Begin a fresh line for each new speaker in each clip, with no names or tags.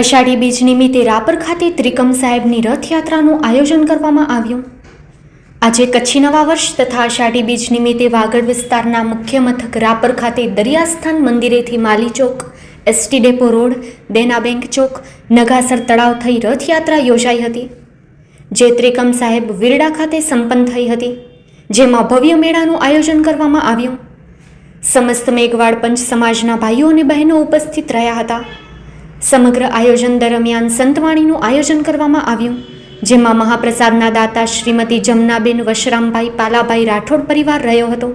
અષાઢી બીજ નિમિત્તે રાપર ખાતે ત્રિકમ સાહેબની રથયાત્રાનું આયોજન કરવામાં આવ્યું. આજે કચ્છી નવા વર્ષ તથા અષાઢી બીજ નિમિત્તે વાગડ વિસ્તારના મુખ્ય મથક રાપર ખાતે દરિયાસ્થાન મંદિરેથી Mali Chowk, ST depot road, Dena bank Chowk, Nagasar તળાવ થઈ રથયાત્રા યોજાઈ હતી. જે ત્રિકમ સાહેબ વિરડા ખાતે સંપન્ન થઈ હતી, જેમાં ભવ્ય મેળાનું આયોજન કરવામાં આવ્યું. સમસ્ત મેઘવાડ પંચ સમાજના ભાઈઓ અને બહેનો ઉપસ્થિત રહ્યા હતા. સમગ્ર આયોજન દરમિયાન સંતવાણીનું આયોજન કરવામાં આવ્યું, જેમાં મહાપ્રસાદના દાતા શ્રીમતી જમનાબેન વશરામભાઈ પાલાભાઈ રાઠોડ પરિવાર રહ્યો હતો.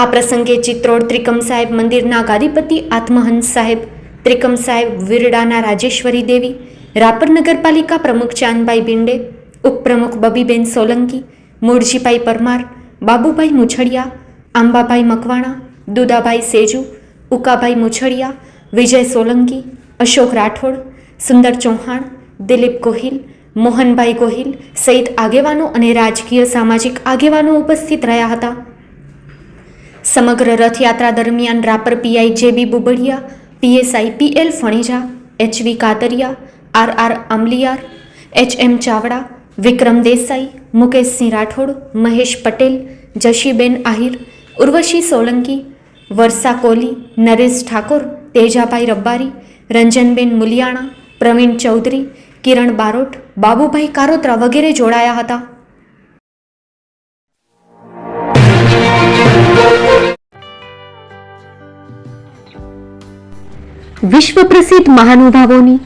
આ પ્રસંગે ચિત્રોડ ત્રિકમ સાહેબ મંદિરના ગાદીપતિ આત્મહંસ સાહેબ, ત્રિકમ સાહેબ વિરડાના રાજેશ્વરી દેવી, રાપર નગરપાલિકા પ્રમુખ ચાંદભાઈ ભીંડે, ઉપપ્રમુખ બબીબેન સોલંકી, મૂળજીભાઈ પરમાર, બાબુભાઈ મુછડિયા, આંબાભાઈ મકવાણા, દુદાભાઈ સેજુ, ઉકાભાઈ મુછડિયા, વિજય સોલંકી અશોક રાઠોડ, સુંદર ચૌહાણ, દિલીપ ગોહિલ, મોહનભાઈ ગોહિલ સહિત આગેવાનો અને રાજકીય સામાજિક આગેવાનો ઉપસ્થિત રહ્યા હતા. સમગ્ર રથયાત્રા દરમિયાન Rapar PI JB Bubadiya PSI PL Phaneja HV Katariya, R R Amaliyar H M Chavda, Vikram Desai, Mukeshsinh Rathod, Mahesh Patel, Jashiben Ahir, Urvashi Solanki, Varsha Kohli, Naresh Thakor, Tejabhai Rabari Ranjanben Muliyana, Pravin Chaudhary, Kiran Barot, Babubhai Karotra વગેરે જોડાયા હતા. વિશ્વ પ્રસિદ્ધ મહાનુભાવોની,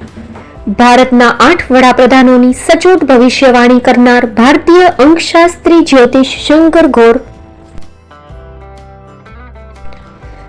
ભારતના આઠ વડાપ્રધાનોની સચોટ ભવિષ્યવાણી કરનાર ભારતીય અંકશાસ્ત્રી જ્યોતિષ શંકર ઘોર